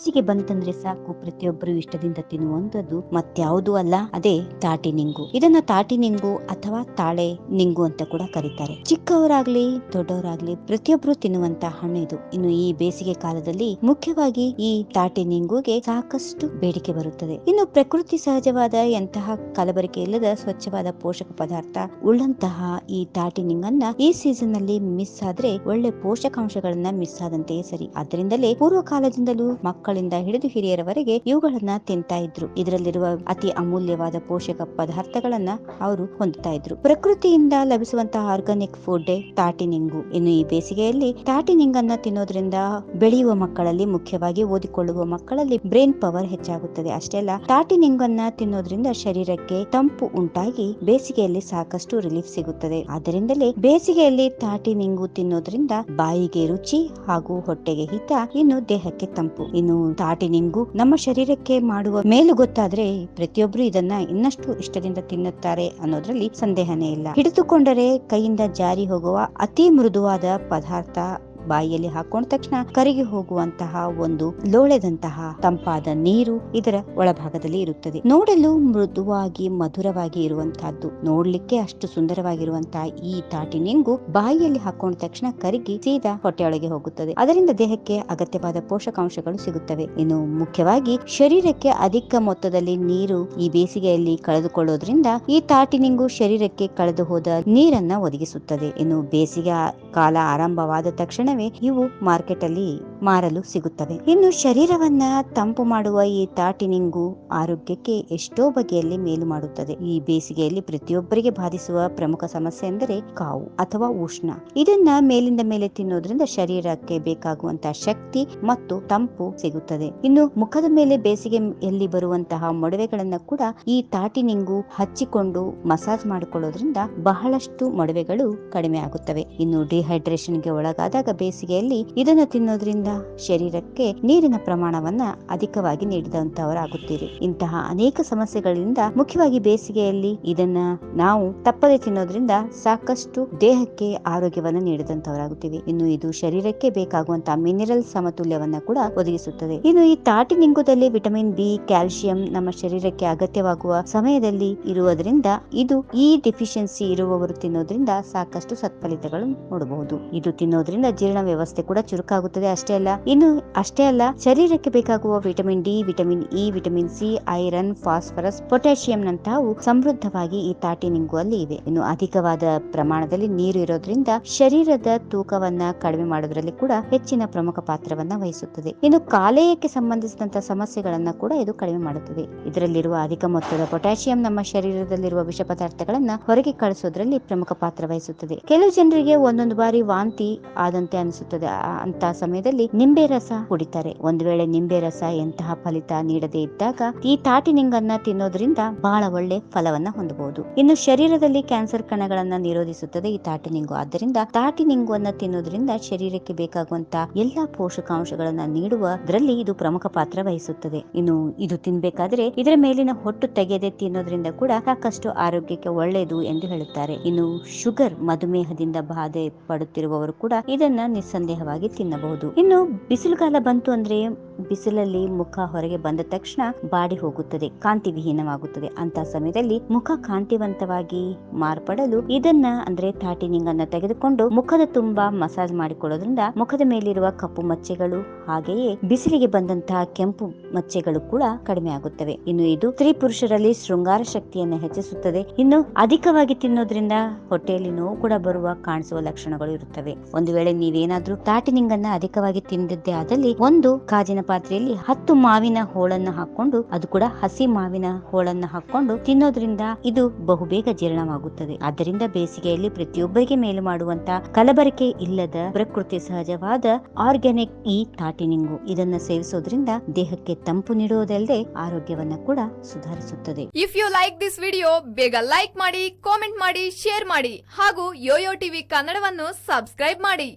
ಬೇಸಿಗೆ ಬಂತಂದ್ರೆ ಸಾಕು, ಪ್ರತಿಯೊಬ್ಬರು ಇಷ್ಟದಿಂದ ತಿನ್ನುವಂತದ್ದು ಮತ್ಯಾವುದು ಅಲ್ಲ. ಅದೇ ತಾಟಿ ನಿಂಗು ಇದನ್ನ ತಾಟಿ ನಿಂಗು ಅಥವಾ ತಾಳೆ ನಿಂಗು ಅಂತ ಕೂಡ ಕರೀತಾರೆ. ಚಿಕ್ಕವರಾಗ್ಲಿ, ದೊಡ್ಡವರಾಗ್ಲಿ ಪ್ರತಿಯೊಬ್ರು ತಿನ್ನುವಂತ ಹಣ್ಣು ಇದು. ಇನ್ನು ಈ ಬೇಸಿಗೆ ಕಾಲದಲ್ಲಿ ಮುಖ್ಯವಾಗಿ ಈ ತಾಟಿ ನಿಂಗುಗೆ ಸಾಕಷ್ಟು ಬೇಡಿಕೆ ಬರುತ್ತದೆ. ಇನ್ನು ಪ್ರಕೃತಿ ಸಹಜವಾದ ಎಂತಹ ಕಲಬರಿಕೆ ಇಲ್ಲದ ಸ್ವಚ್ಛವಾದ ಪೋಷಕ ಪದಾರ್ಥ ಉಳ್ಳಂತಹ ಈ ತಾಟಿ ನಿಂಗನ್ನ ಈ ಸೀಸನ್ನಲ್ಲಿ ಮಿಸ್ ಆದ್ರೆ ಒಳ್ಳೆ ಪೋಷಕಾಂಶಗಳನ್ನ ಮಿಸ್ ಆದಂತೆಯೇ ಸರಿ. ಅದರಿಂದಲೇ ಪೂರ್ವ ಕಾಲದಿಂದಲೂ ಮಕ್ಕಳಿಂದ ಹಿಡಿದು ಹಿರಿಯರವರೆಗೆ ಇವುಗಳನ್ನ ತಿಂತಾ ಇದ್ರು. ಇದರಲ್ಲಿರುವ ಅತಿ ಅಮೂಲ್ಯವಾದ ಪೋಷಕ ಪದಾರ್ಥಗಳನ್ನ ಅವರು ಹೊಂದುತ್ತಾ ಇದ್ರು. ಪ್ರಕೃತಿಯಿಂದ ಲಭಿಸುವಂತಹ ಆರ್ಗಾನಿಕ್ ಫುಡ್ ತಾಟಿನಿಂಗು ಇನ್ನು ಈ ಬೇಸಿಗೆಯಲ್ಲಿ ತಾಟಿ ನಿಂಗನ್ನ ತಿನ್ನೋದ್ರಿಂದ ಬೆಳೆಯುವ ಮಕ್ಕಳಲ್ಲಿ, ಮುಖ್ಯವಾಗಿ ಓದಿಕೊಳ್ಳುವ ಮಕ್ಕಳಲ್ಲಿ ಬ್ರೈನ್ ಪವರ್ ಹೆಚ್ಚಾಗುತ್ತದೆ. ಅಷ್ಟೇ ಅಲ್ಲ, ತಾಟಿ ನಿಂಗನ್ನ ತಿನ್ನೋದ್ರಿಂದ ಶರೀರಕ್ಕೆ ತಂಪು ಉಂಟಾಗಿ ಬೇಸಿಗೆಯಲ್ಲಿ ಸಾಕಷ್ಟು ರಿಲೀಫ್ ಸಿಗುತ್ತದೆ. ಆದ್ದರಿಂದಲೇ ಬೇಸಿಗೆಯಲ್ಲಿ ತಾಟಿನಿಂಗು ತಿನ್ನೋದ್ರಿಂದ ಬಾಯಿಗೆ ರುಚಿ ಹಾಗೂ ಹೊಟ್ಟೆಗೆ ಹಿತ ಇನ್ನು ದೇಹಕ್ಕೆ ತಂಪು. ಇನ್ನು ತಾಟಿ ನಿಂಗು ನಮ್ಮ ಶರೀರಕ್ಕೆ ಮಾಡುವ ಮೇಲು ಗೊತ್ತಾದ್ರೆ ಪ್ರತಿಯೊಬ್ರು ಇದನ್ನ ಇನ್ನಷ್ಟು ಇಷ್ಟದಿಂದ ತಿನ್ನುತ್ತಾರೆ ಅನ್ನೋದ್ರಲ್ಲಿ ಸಂದೇಹನೇ ಇಲ್ಲ. ಹಿಡಿದುಕೊಂಡರೆ ಕೈಯಿಂದ ಜಾರಿ ಹೋಗುವ ಅತಿ ಮೃದುವಾದ ಪದಾರ್ಥ ಬಾಯಿಯಲ್ಲಿ ಹಾಕೊಂಡ ತಕ್ಷಣ ಕರಿಗೆ ಹೋಗುವಂತಹ ಒಂದು ಲೋಳೆದಂತಹ ತಂಪಾದ ನೀರು ಇದರ ಒಳಭಾಗದಲ್ಲಿ ಇರುತ್ತದೆ. ನೋಡಲು ಮೃದುವಾಗಿ, ಮಧುರವಾಗಿ ಇರುವಂತಹದ್ದು. ನೋಡ್ಲಿಕ್ಕೆ ಅಷ್ಟು ಸುಂದರವಾಗಿರುವಂತಹ ಈ ತಾಟಿನಿಂಗು ಬಾಯಿಯಲ್ಲಿ ಹಾಕೊಂಡ ತಕ್ಷಣ ಕರಗಿ ಸೀದಾ ಹೊಟ್ಟೆಯೊಳಗೆ ಹೋಗುತ್ತದೆ. ಅದರಿಂದ ದೇಹಕ್ಕೆ ಅಗತ್ಯವಾದ ಪೋಷಕಾಂಶಗಳು ಸಿಗುತ್ತವೆ. ಇನ್ನು ಮುಖ್ಯವಾಗಿ ಶರೀರಕ್ಕೆ ಅಧಿಕ ಮೊತ್ತದಲ್ಲಿ ನೀರು ಈ ಬೇಸಿಗೆಯಲ್ಲಿ ಕಳೆದುಕೊಳ್ಳೋದ್ರಿಂದ ಈ ತಾಟಿನಿಂಗು ಶರೀರಕ್ಕೆ ಕಳೆದು ಹೋದ ನೀರನ್ನ ಒದಗಿಸುತ್ತದೆ. ಇನ್ನು ಬೇಸಿಗೆ ಕಾಲ ಆರಂಭವಾದ ತಕ್ಷಣವೇ ಇವು ಮಾರ್ಕೆಟ್ ಅಲ್ಲಿ ಮಾರಲು ಸಿಗುತ್ತವೆ. ಇನ್ನು ಶರೀರವನ್ನ ತಂಪು ಮಾಡುವ ಈ ತಾಟಿನಿಂಗು ಆರೋಗ್ಯಕ್ಕೆ ಎಷ್ಟೋ ಬಗೆಯಲ್ಲಿ ಮೇಲು ಮಾಡುತ್ತದೆ. ಈ ಬೇಸಿಗೆಯಲ್ಲಿ ಪ್ರತಿಯೊಬ್ಬರಿಗೆ ಬಾಧಿಸುವ ಪ್ರಮುಖ ಸಮಸ್ಯೆ ಎಂದರೆ ಕಾವು ಅಥವಾ ಉಷ್ಣ. ಇದನ್ನ ಮೇಲಿಂದ ಮೇಲೆ ತಿನ್ನೋದ್ರಿಂದ ಶರೀರಕ್ಕೆ ಬೇಕಾಗುವಂತಹ ಶಕ್ತಿ ಮತ್ತು ತಂಪು ಸಿಗುತ್ತದೆ. ಇನ್ನು ಮುಖದ ಮೇಲೆ ಬೇಸಿಗೆಯಲ್ಲಿ ಬರುವಂತಹ ಮೊಡವೆಗಳನ್ನ ಕೂಡ ಈ ತಾಟಿನಿಂಗು ಹಚ್ಚಿಕೊಂಡು ಮಸಾಜ್ ಮಾಡಿಕೊಳ್ಳೋದ್ರಿಂದ ಬಹಳಷ್ಟು ಮೊಡವೆಗಳು ಕಡಿಮೆ ಆಗುತ್ತವೆ. ಇನ್ನು ಡಿಹೈಡ್ರೇಷನ್ಗೆ ಒಳಗಾದಾಗ ಬೇಸಿಗೆಯಲ್ಲಿ ಇದನ್ನು ತಿನ್ನೋದ್ರಿಂದ ಶರೀರಕ್ಕೆ ನೀರಿನ ಪ್ರಮಾಣವನ್ನ ಅಧಿಕವಾಗಿ ನೀಡಿದಂತವರಾಗುತ್ತೀರಿ ಇಂತಹ ಅನೇಕ ಸಮಸ್ಯೆಗಳಿಂದ ಮುಖ್ಯವಾಗಿ ಬೇಸಿಗೆಯಲ್ಲಿ ಇದನ್ನ ನಾವು ತಪ್ಪದೆ ತಿನ್ನೋದ್ರಿಂದ ಸಾಕಷ್ಟು ದೇಹಕ್ಕೆ ಆರೋಗ್ಯವನ್ನ ನೀಡಿದಂತವರಾಗುತ್ತೀವಿ ಇನ್ನು ಇದು ಶರೀರಕ್ಕೆ ಬೇಕಾಗುವಂತಹ ಮಿನರಲ್ ಸಮತುಲ್ಯವನ್ನ ಕೂಡ ಒದಗಿಸುತ್ತದೆ. ಇನ್ನು ಈ ತಾಟಿ ನಿಂಗುದಲ್ಲಿ ವಿಟಮಿನ್ ಬಿ ಕ್ಯಾಲ್ಸಿಯಂ ನಮ್ಮ ಶರೀರಕ್ಕೆ ಅಗತ್ಯವಾಗುವ ಸಮಯದಲ್ಲಿ ಇರುವುದರಿಂದ ಇದು ಈ ಡೆಫಿಷಿಯನ್ಸಿ ಇರುವವರು ತಿನ್ನೋದ್ರಿಂದ ಸಾಕಷ್ಟು ಸತ್ಫಲಿತಗಳು ನೋಡಬಹುದು. ಇದು ತಿನ್ನೋದ್ರಿಂದ ವ್ಯವಸ್ಥೆ ಕೂಡ ಚುರುಕಾಗುತ್ತದೆ. ಅಷ್ಟೇ ಅಲ್ಲ, ಇನ್ನು ಅಷ್ಟೇ ಅಲ್ಲ, ಶರೀರಕ್ಕೆ ಬೇಕಾಗುವ vitamin D, vitamin E, vitamin C, iron, phosphorus, potassium ನಂತಹವು ಸಮೃದ್ಧವಾಗಿ ಈ ತಾಟಿ ನಿಂಗುವಲ್ಲಿ ಇವೆ. ಇನ್ನು ಅಧಿಕವಾದ ಪ್ರಮಾಣದಲ್ಲಿ ನೀರು ಇರೋದ್ರಿಂದ ಶರೀರದ ತೂಕವನ್ನ ಕಡಿಮೆ ಮಾಡೋದ್ರಲ್ಲಿ ಕೂಡ ಹೆಚ್ಚಿನ ಪ್ರಮುಖ ಪಾತ್ರವನ್ನ ವಹಿಸುತ್ತದೆ. ಇನ್ನು ಕಾಲೇಯಕ್ಕೆ ಸಂಬಂಧಿಸಿದಂತಹ ಸಮಸ್ಯೆಗಳನ್ನ ಕೂಡ ಇದು ಕಡಿಮೆ ಮಾಡುತ್ತದೆ. ಇದರಲ್ಲಿರುವ ಅಧಿಕ ಮೊತ್ತದ ಪೊಟ್ಯಾಷಿಯಂ ನಮ್ಮ ಶರೀರದಲ್ಲಿರುವ ವಿಷ ಪದಾರ್ಥಗಳನ್ನ ಹೊರಗೆ ಕಳಿಸೋದ್ರಲ್ಲಿ ಪ್ರಮುಖ ಪಾತ್ರ ವಹಿಸುತ್ತದೆ. ಕೆಲವು ಜನರಿಗೆ ಒಂದೊಂದು ಬಾರಿ ವಾಂತಿ ಆದಂತೆ ಅನಿಸುತ್ತದೆ. ಅಂತ ಸಮಯದಲ್ಲಿ ನಿಂಬೆ ರಸ ಕುಡಿತಾರೆ. ಒಂದು ವೇಳೆ ನಿಂಬೆ ರಸ ಎಂತಹ ಫಲಿತ ನೀಡದೇ ಇದ್ದಾಗ ಈ ತಾಟಿನಿಂಗನ್ನ ತಿನ್ನೋದ್ರಿಂದ ಬಹಳ ಒಳ್ಳೆ ಫಲವನ್ನ ಹೊಂದಬಹುದು. ಇನ್ನು ಶರೀರದಲ್ಲಿ ಕ್ಯಾನ್ಸರ್ ಕಣಗಳನ್ನ ನಿರೋಧಿಸುತ್ತದೆ ಈ ತಾಟಿನಿಂಗು. ಆದ್ದರಿಂದ ತಾಟಿ ನಿಂಗುವನ್ನ ತಿನ್ನೋದ್ರಿಂದ ಶರೀರಕ್ಕೆ ಬೇಕಾಗುವಂತಹ ಎಲ್ಲಾ ಪೋಷಕಾಂಶಗಳನ್ನ ನೀಡುವುದರಲ್ಲಿ ಇದು ಪ್ರಮುಖ ಪಾತ್ರ ವಹಿಸುತ್ತದೆ. ಇನ್ನು ಇದು ತಿನ್ಬೇಕಾದ್ರೆ ಇದರ ಮೇಲಿನ ಹೊಟ್ಟು ತೆಗೆಯದೆ ತಿನ್ನೋದ್ರಿಂದ ಕೂಡ ಸಾಕಷ್ಟು ಆರೋಗ್ಯಕ್ಕೆ ಒಳ್ಳೆಯದು ಎಂದು ಹೇಳುತ್ತಾರೆ. ಇನ್ನು ಶುಗರ್, ಮಧುಮೇಹದಿಂದ ಬಾಧೆ ಪಡುತ್ತಿರುವವರು ಕೂಡ ಇದನ್ನ ನಿಸ್ಸಂದೇಹವಾಗಿ ತಿನ್ನಬಹುದು. ಇನ್ನು ಬಿಸಿಲುಗಾಲ ಬಂತು ಅಂದ್ರೆ ಬಿಸಿಲಲ್ಲಿ ಮುಖ ಹೊರಗೆ ಬಂದ ತಕ್ಷಣ ಬಾಡಿ ಹೋಗುತ್ತದೆ, ಕಾಂತಿ ವಿಹೀನವಾಗುತ್ತದೆ. ಅಂತ ಸಮಯದಲ್ಲಿ ಮುಖ ಕಾಂತಿವಂತವಾಗಿ ಮಾರ್ಪಡಲು ಇದನ್ನ ಅಂದ್ರೆ ತಾಟಿನಿಂಗನ್ನ ತೆಗೆದುಕೊಂಡು ಮುಖದ ತುಂಬಾ ಮಸಾಜ್ ಮಾಡಿಕೊಳ್ಳೋದ್ರಿಂದ ಮುಖದ ಮೇಲಿರುವ ಕಪ್ಪು ಮಚ್ಚೆಗಳು ಹಾಗೆಯೇ ಬಿಸಿಲಿಗೆ ಬಂದಂತಹ ಕೆಂಪು ಮಚ್ಚೆಗಳು ಕೂಡ ಕಡಿಮೆ ಆಗುತ್ತವೆ. ಇನ್ನು ಇದು ಸ್ತ್ರೀ ಪುರುಷರಲ್ಲಿ ಶೃಂಗಾರ ಶಕ್ತಿಯನ್ನು ಹೆಚ್ಚಿಸುತ್ತದೆ. ಇನ್ನು ಅಧಿಕವಾಗಿ ತಿನ್ನೋದ್ರಿಂದ ಹೊಟ್ಟೆಯಲ್ಲಿ ನೋವು ಕೂಡ ಬರುವ ಕಾಣಿಸುವ ಲಕ್ಷಣಗಳು ಇರುತ್ತವೆ. ಒಂದು ವೇಳೆ ನೀವೇನಾದ್ರೂ ತಾಟಿನಿಂಗನ್ನ ಅಧಿಕವಾಗಿ ತಿಂದಿದ್ದೇ ಆದಲ್ಲಿ ಒಂದು ಕಾಜಿನ ಪಾತ್ರೆಯಲ್ಲಿ ಹತ್ತು ಮಾವಿನ ಹೋಳನ್ನ ಹಾಕೊಂಡು ಅದು ಕೂಡ ಹಸಿ ಮಾವಿನ ಹೋಳನ್ನ ಹಾಕೊಂಡು ತಿನ್ನೋದ್ರಿಂದ ಇದು ಬಹುಬೇಗ ಜೀರ್ಣವಾಗುತ್ತದೆ. ಆದ್ದರಿಂದ ಬೇಸಿಗೆಯಲ್ಲಿ ಪ್ರತಿಯೊಬ್ಬರಿಗೆ ಮೇಲು ಮಾಡುವಂತ ಕಲಬರಿಕೆ ಇಲ್ಲದ ಪ್ರಕೃತಿ ಸಹಜವಾದ ಆರ್ಗ್ಯಾನಿಕ್ ಈ ತಾಟಿನಿಂಗು ಇದನ್ನ ಸೇವಿಸೋದ್ರಿಂದ ದೇಹಕ್ಕೆ ತಂಪು ನೀಡುವುದಲ್ಲದೆ ಆರೋಗ್ಯವನ್ನ ಕೂಡ ಸುಧಾರಿಸುತ್ತದೆ. If you like this video ಬೇಗ ಲೈಕ್ ಮಾಡಿ ಕಾಮೆಂಟ್ ಮಾಡಿ ಶೇರ್ ಮಾಡಿ ಹಾಗೂ ಯೋಯೋ ಟಿವಿ ಕನ್ನಡವನ್ನು ಸಬ್ಸ್ಕ್ರೈಬ್ ಮಾಡಿ.